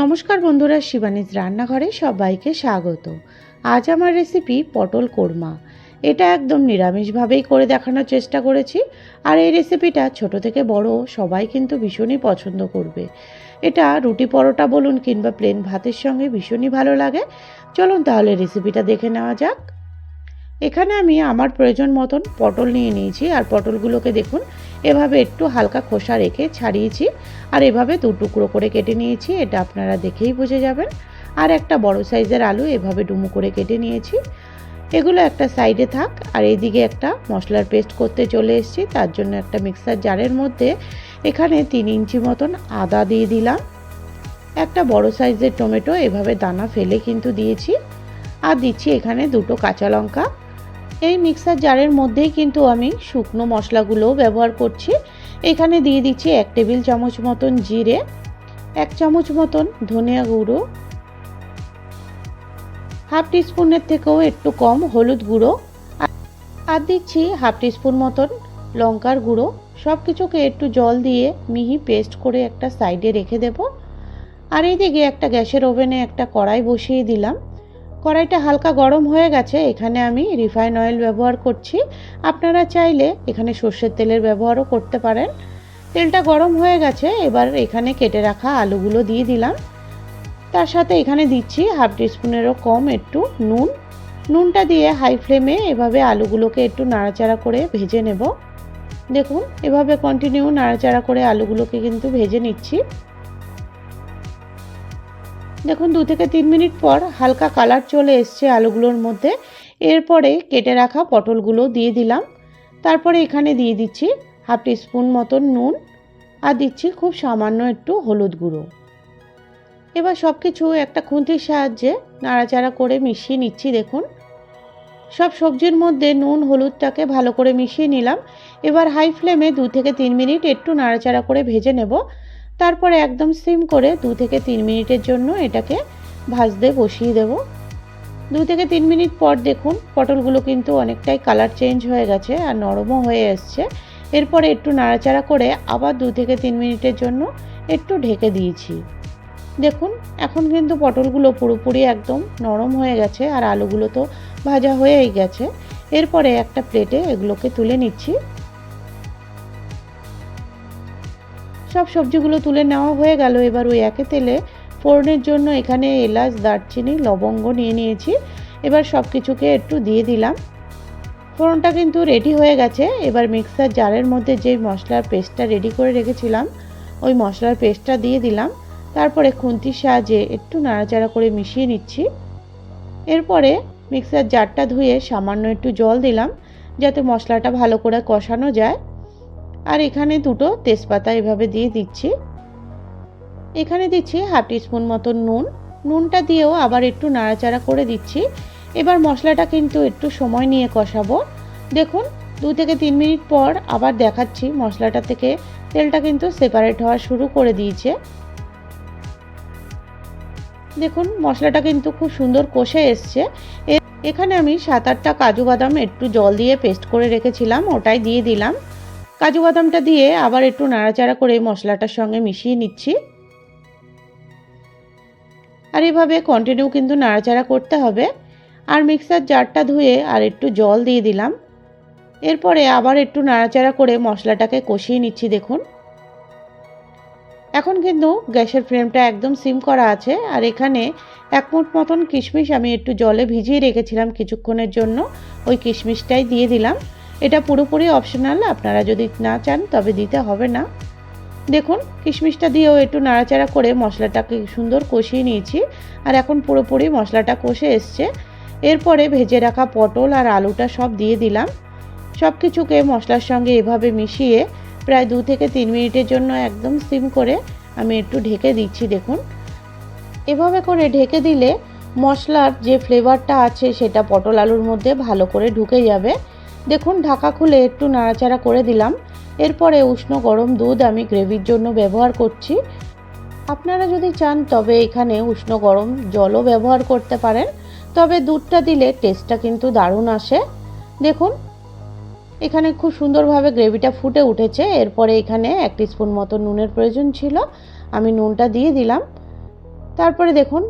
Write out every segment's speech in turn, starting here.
নমস্কার বন্ধুরা, শিবানীজ রান্নাঘরে সবাইকে স্বাগত। আজ আমার রেসিপি পটল কোরমা। এটা একদম নিরামিষভাবেই করে দেখানোর চেষ্টা করেছি, আর এই রেসিপিটা ছোট থেকে বড় সবাই কিন্তু ভীষণই পছন্দ করবে। এটা রুটি পরোটা বলুন কিংবা প্লেন ভাতের সঙ্গে ভীষণই ভালো লাগে। চলুন তাহলে রেসিপিটা দেখে নেওয়া যাক। এখানে আমি আমার প্রয়োজন মতন পটল নিয়ে নিয়েছি, আর পটলগুলোকে দেখুন, এভাবে একটু হালকা খোসা রেখে ছাড়িয়েছি, আর এভাবে দু টুকরো করে কেটে নিয়েছি, এটা আপনারা দেখেই বুঝে যাবেন। আর একটা বড় সাইজের আলু এভাবে ডুমু করে কেটে নিয়েছি। এগুলো একটা সাইডে থাক, আর এইদিকে একটা মশলার পেস্ট করতে চলে এসেছি, তার জন্য একটা মিক্সার জারের মধ্যে এখানে তিন ইঞ্চি মতন আদা দিয়ে দিলাম। একটা বড় সাইজের টমেটো এভাবে দানা ফেলে কিন্তু দিয়েছি। আর দিচ্ছি এখানে দুটো কাঁচা লঙ্কা এই মিক্সার জারের মধ্যেই কিন্তু আমি শুকনো মশলাগুলোও ব্যবহার করছি। এখানে দিয়ে দিচ্ছি এক টেবিল চামচ মতন জিরে, এক চামচ মতন ধনিয়া গুঁড়ো, হাফ টিস্পুনের থেকেও একটু কম হলুদ গুঁড়ো, আর দিচ্ছি হাফ টিস্পুন মতন লঙ্কার গুঁড়ো। সব কিছুকে একটু জল দিয়ে মিহি পেস্ট করে একটা সাইডে রেখে দেব। আর এইদিকে একটা গ্যাসের ওভেনে একটা কড়াই বসিয়ে দিলাম। কড়াইটা হালকা গরম হয়ে গেছে, এখানে আমি রিফাইন অয়েল ব্যবহার করছি। আপনারা চাইলে এখানে সর্ষের তেলের ব্যবহারও করতে পারেন। তেলটা গরম হয়ে গেছে, এবার এখানে কেটে রাখা আলুগুলো দিয়ে দিলাম। তার সাথে এখানে দিচ্ছি হাফ টিস্পুনেরও কম একটু নুন। নুনটা দিয়ে হাই ফ্লেমে এভাবে আলুগুলোকে একটু নাড়াচাড়া করে ভেজে নেব। দেখুন, এভাবে কন্টিনিউ নাড়াচাড়া করে আলুগুলোকে কিন্তু ভেজে নিচ্ছি। দেখুন, দু থেকে তিন মিনিট পর হালকা কালার চলে এসছে আলুগুলোর মধ্যে। এরপরে কেটে রাখা পটলগুলো দিয়ে দিলাম। তারপরে এখানে দিয়ে দিচ্ছি হাফ টিস্পুন মতন নুন আর দিচ্ছি খুব সামান্য একটু হলুদ গুঁড়ো। এবার সব কিছু একটা খুন্তির সাহায্যে নাড়াচাড়া করে মিশিয়ে নিচ্ছি, দেখুন। সব সবজির মধ্যে নুন, হলুদটাকে ভালো করে মিশিয়ে নিলাম। এবার হাই ফ্লেমে দু থেকে তিন মিনিট একটু নাড়াচাড়া করে ভেজে নেব। তারপরে একদম সিম করে দু থেকে তিন মিনিটের জন্য এটাকে ভাজতে বসিয়ে দেব। দু থেকে তিন মিনিট পর দেখুন, পটলগুলো কিন্তু অনেকটাই কালার চেঞ্জ হয়ে গেছে আর নরমও হয়ে এসছে। এরপরে একটু নাড়াচাড়া করে আবার দু থেকে তিন মিনিটের জন্য একটু ঢেকে দিয়েছি। দেখুন, এখন কিন্তু পটলগুলো পুরোপুরি একদম নরম হয়ে গেছে আর আলুগুলো তো ভাজা হয়েই গেছে। এরপরে একটা প্লেটে এগুলোকে তুলে নিচ্ছি। সব সবজিগুলো তুলে নেওয়া হয়ে গেল। এবার ওই একে তেলে ফোড়নের জন্য এখানে এলাচ, দারচিনি, লবঙ্গ নিয়ে নিয়েছি। এবার সব কিছুকে একটু দিয়ে দিলাম। ফোড়নটা কিন্তু রেডি হয়ে গেছে। এবার মিক্সার জারের মধ্যে যে মশলার পেস্টটা রেডি করে রেখেছিলাম, ওই মশলার পেস্টটা দিয়ে দিলাম। তারপরে খুন্তির সাহায্যে একটু নাড়াচাড়া করে মিশিয়ে নিচ্ছি। এরপরে মিক্সার জারটা ধুয়ে সামান্য একটু জল দিলাম, যাতে মশলাটা ভালো করে কষানো যায়। আর এখানে দুটো তেজপাতা এভাবে দিয়ে দিচ্ছি। এখানে দিচ্ছি হাফ টিস্পুন মতন নুন। নুনটা দিয়েও আবার একটু নাড়াচাড়া করে দিচ্ছি। এবার মশলাটা কিন্তু একটু সময় নিয়ে কষাবো। দেখুন, দু থেকে তিন মিনিট পর আবার দেখাচ্ছি মশলাটা থেকে। তেলটা কিন্তু সেপারেট হওয়া শুরু করে দিয়েছে। দেখুন, মশলাটা কিন্তু খুব সুন্দর কষে এসছে। এখানে আমি সাত আটটা কাজু বাদাম একটু জল দিয়ে পেস্ট করে রেখেছিলাম, ওটাই দিয়ে দিলাম। কাজু বাদামটা দিয়ে আবার একটু নাড়াচাড়া করে মশলাটার সঙ্গে মিশিয়ে নিচ্ছি। আর এভাবে কন্টিনিউ কিন্তু নাড়াচাড়া করতে হবে। আর মিক্সার জারটা ধুয়ে আর একটু জল দিয়ে দিলাম। এরপরে আবার একটু নাড়াচাড়া করে মশলাটাকে কষিয়ে নিচ্ছি, দেখুন। এখন কিন্তু গ্যাসের ফ্লেমটা একদম সিম করা আছে। আর এখানে এক মুঠ মতন কিশমিশ আমি একটু জলে ভিজিয়ে রেখেছিলাম কিছুক্ষণের জন্য। ওই কিশমিশটাই দিয়ে দিলাম। এটা পুরোপুরি অপশনাল আপনারা যদি না চান তবে দিতে হবে না। দেখুন, কিশমিশটা দিয়েও একটু নাড়াচাড়া করে মশলাটাকে সুন্দর কষিয়ে নিয়েছি। আর এখন পুরোপুরি মশলাটা কষে এসছে। এরপরে ভেজে রাখা পটল আর আলুটা সব দিয়ে দিলাম। সব কিছুকে মশলার সঙ্গে এভাবে মিশিয়ে প্রায় দু থেকে তিন মিনিটের জন্য একদম সিম করে আমি একটু ঢেকে দিচ্ছি, দেখুন। এভাবে করে ঢেকে দিলে মশলার যে ফ্লেভারটা আছে সেটা পটল আলুর মধ্যে ভালো করে ঢুকে যাবে। দেখুন, ঢাকা খুলে একটু নাড়াচাড়া করে দিলাম। এরপরে উষ্ণ গরম দুধ আমি গ্রেভির জন্য ব্যবহার করছি। আপনারা যদি চান, তবে এখানে উষ্ণ গরম জলও ব্যবহার করতে পারেন। তবে দুধটা দিলে টেস্টটা কিন্তু দারুণ আসে। দেখুন, এখানে খুব সুন্দরভাবে গ্রেভিটা ফুটে উঠেছে। এরপরে এখানে এক স্পুন মতো নুনের প্রয়োজন ছিল। আমি নুনটা দিয়ে দিলাম। তারপরে দেখুন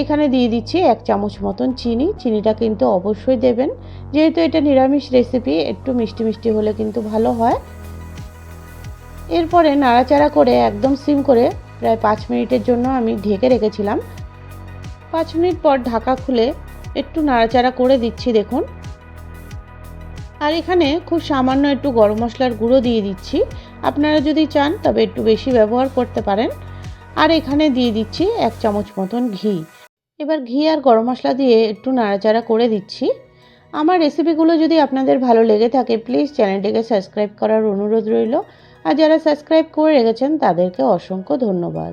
এখানে দিয়ে দিচ্ছি এক চামচ মতন চিনি। চিনিটা কিন্তু অবশ্যই দেবেন। যেহেতু এটা নিরামিষ রেসিপি একটু মিষ্টি মিষ্টি হলে কিন্তু ভালো হয়। এরপরে নাড়াচাড়া করে একদম সিম করে প্রায় পাঁচ মিনিটের জন্য আমি ঢেকে রেখেছিলাম। পাঁচ মিনিট পর ঢাকা খুলে একটু নাড়াচাড়া করে দিচ্ছি, দেখুন। আর এখানে খুব সামান্য একটু গরম মশলার গুঁড়ো দিয়ে দিচ্ছি। আপনারা যদি চান, তবে একটু বেশি ব্যবহার করতে পারেন। আর এখানে দিয়ে দিচ্ছি এক চামচ মতন ঘি। এবার ঘি আর গরম মশলা দিয়ে একটু নাড়াচাড়া করে দিচ্ছি। আমার রেসিপিগুলো যদি আপনাদের ভালো লেগে থাকে প্লিজ চ্যানেলটিকে সাবস্ক্রাইব করার অনুরোধ রইল। আর যারা সাবস্ক্রাইব করে রেখেছেন, তাদেরকে অসংখ্য ধন্যবাদ।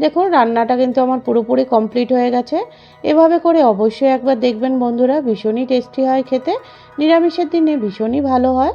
দেখুন, রান্নাটা কিন্তু আমার পুরোপুরি কমপ্লিট হয়ে গেছে। এভাবে করে অবশ্যই একবার দেখবেন বন্ধুরা, ভীষণই টেস্টি হয় খেতে। নিরামিষের দিনে ভীষণই ভালো হয়।